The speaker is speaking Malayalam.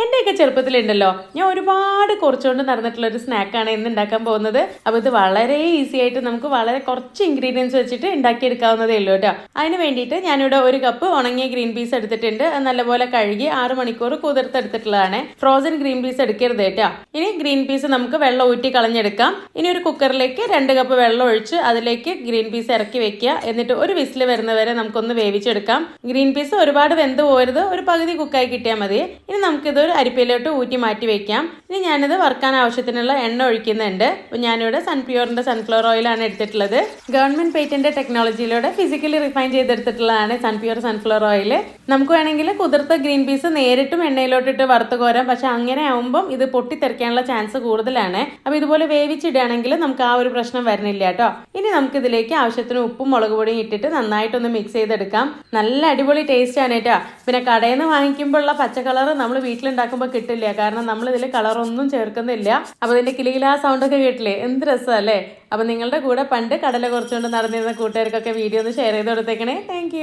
എന്റെയൊക്കെ ചെറുപ്പത്തിലുണ്ടല്ലോ. ഞാൻ ഒരുപാട് കുറച്ചുകൊണ്ട് നടന്നിട്ടുള്ള ഒരു സ്നാക്കാണ് ഇന്ന് ഉണ്ടാക്കാൻ പോകുന്നത്. അപ്പോൾ ഇത് വളരെ ഈസി ആയിട്ട് നമുക്ക് വളരെ കുറച്ച് ഇൻഗ്രീഡിയൻസ് വെച്ചിട്ട് ഉണ്ടാക്കിയെടുക്കാവുന്നതേ ഉള്ളൂ കേട്ടോ. അതിന് വേണ്ടിയിട്ട് ഞാനിവിടെ ഒരു കപ്പ് ഉണങ്ങിയ ഗ്രീൻ പീസ് എടുത്തിട്ടുണ്ട്. നല്ലപോലെ കഴുകി ആറ് മണിക്കൂർ കുതിർത്തെടുത്തിട്ടുള്ളതാണ്. ഫ്രോസൺ ഗ്രീൻ പീസ് എടുക്കരുത് കേട്ടോ. ഇനി ഗ്രീൻ പീസ് നമുക്ക് വെള്ളം ഊറ്റി കളഞ്ഞെടുക്കാം. ഇനി ഒരു കുക്കറിലേക്ക് രണ്ട് കപ്പ് വെള്ളം ഒഴിച്ച് അതിലേക്ക് ഗ്രീൻ പീസ് ഇറക്കി വെക്കുക. എന്നിട്ട് ഒരു വിസിൽ വരുന്നവരെ നമുക്കൊന്ന് വേവിച്ചെടുക്കാം. ഗ്രീൻ പീസ് ഒരുപാട് വെന്ത് പോരുത്. ഒരു പകുതി കുക്കായി കിട്ടിയാൽ മതി. ഇനി നമുക്കിത് ഒരു അരിപ്പയിലോട്ട് ഊറ്റി മാറ്റി വെക്കാം. ഇനി ഞാനിത് വറുക്കാൻ ആവശ്യത്തിനുള്ള എണ്ണ ഒഴിക്കുന്നുണ്ട്. ഞാനിവിടെ സൺപ്യൂറിന്റെ സൺഫ്ലവർ ഓയിലാണ് എടുത്തിട്ടുള്ളത്. ഗവൺമെന്റ് പേറ്റന്റ് ടെക്നോളജിയിലൂടെ ഫിസിക്കലി റിഫൈൻ ചെയ്തെടുത്തിട്ടുള്ളതാണ് സൺപ്യൂർ സൺഫ്ലവർ ഓയിൽ നമുക്ക് വേണമെങ്കിൽ കുതിർത്ത ഗ്രീൻ പീസ് നേരിട്ടും എണ്ണയിലോട്ടിട്ട് വറുത്ത് കോരാം. പക്ഷെ അങ്ങനെ ആവുമ്പം ഇത് പൊട്ടിത്തെറിക്കാനുള്ള ചാൻസ് കൂടുതലാണ്. അപ്പോൾ ഇതുപോലെ വേവിച്ചിടുകയാണെങ്കിൽ നമുക്ക് ആ ഒരു പ്രശ്നം വരുന്നില്ല കേട്ടോ. ഇനി നമുക്ക് ഇതിലേക്ക് ആവശ്യത്തിന് ഉപ്പും മുളക് പൊടിയും ഇട്ടിട്ട് നന്നായിട്ടൊന്ന് മിക്സ് ചെയ്തെടുക്കാം. നല്ല അടിപൊളി ടേസ്റ്റാണ് കേട്ടോ. പിന്നെ കടയിൽ നിന്ന് വാങ്ങിക്കുമ്പോഴുള്ള പച്ച കളർ നമ്മൾ വീട്ടിലുണ്ടാക്കുമ്പോൾ കിട്ടില്ല. കാരണം നമ്മൾ ഇതിൽ കളറൊന്നും ചേർക്കുന്നില്ല. അപ്പോൾ ഇതിന്റെ കിളികിലാ സൗണ്ടൊക്കെ കേട്ടില്ലേ? എന്ത് രസമല്ലേ അപ്പോൾ നിങ്ങളുടെ കൂടെ പണ്ട് കടല കുറച്ചുകൊണ്ട് നടന്നിരുന്ന കൂട്ടുകാർക്കൊക്കെ വീഡിയോ ഒന്ന് ഷെയർ ചെയ്ത് കൊടുത്തേക്കണേ. താങ്ക്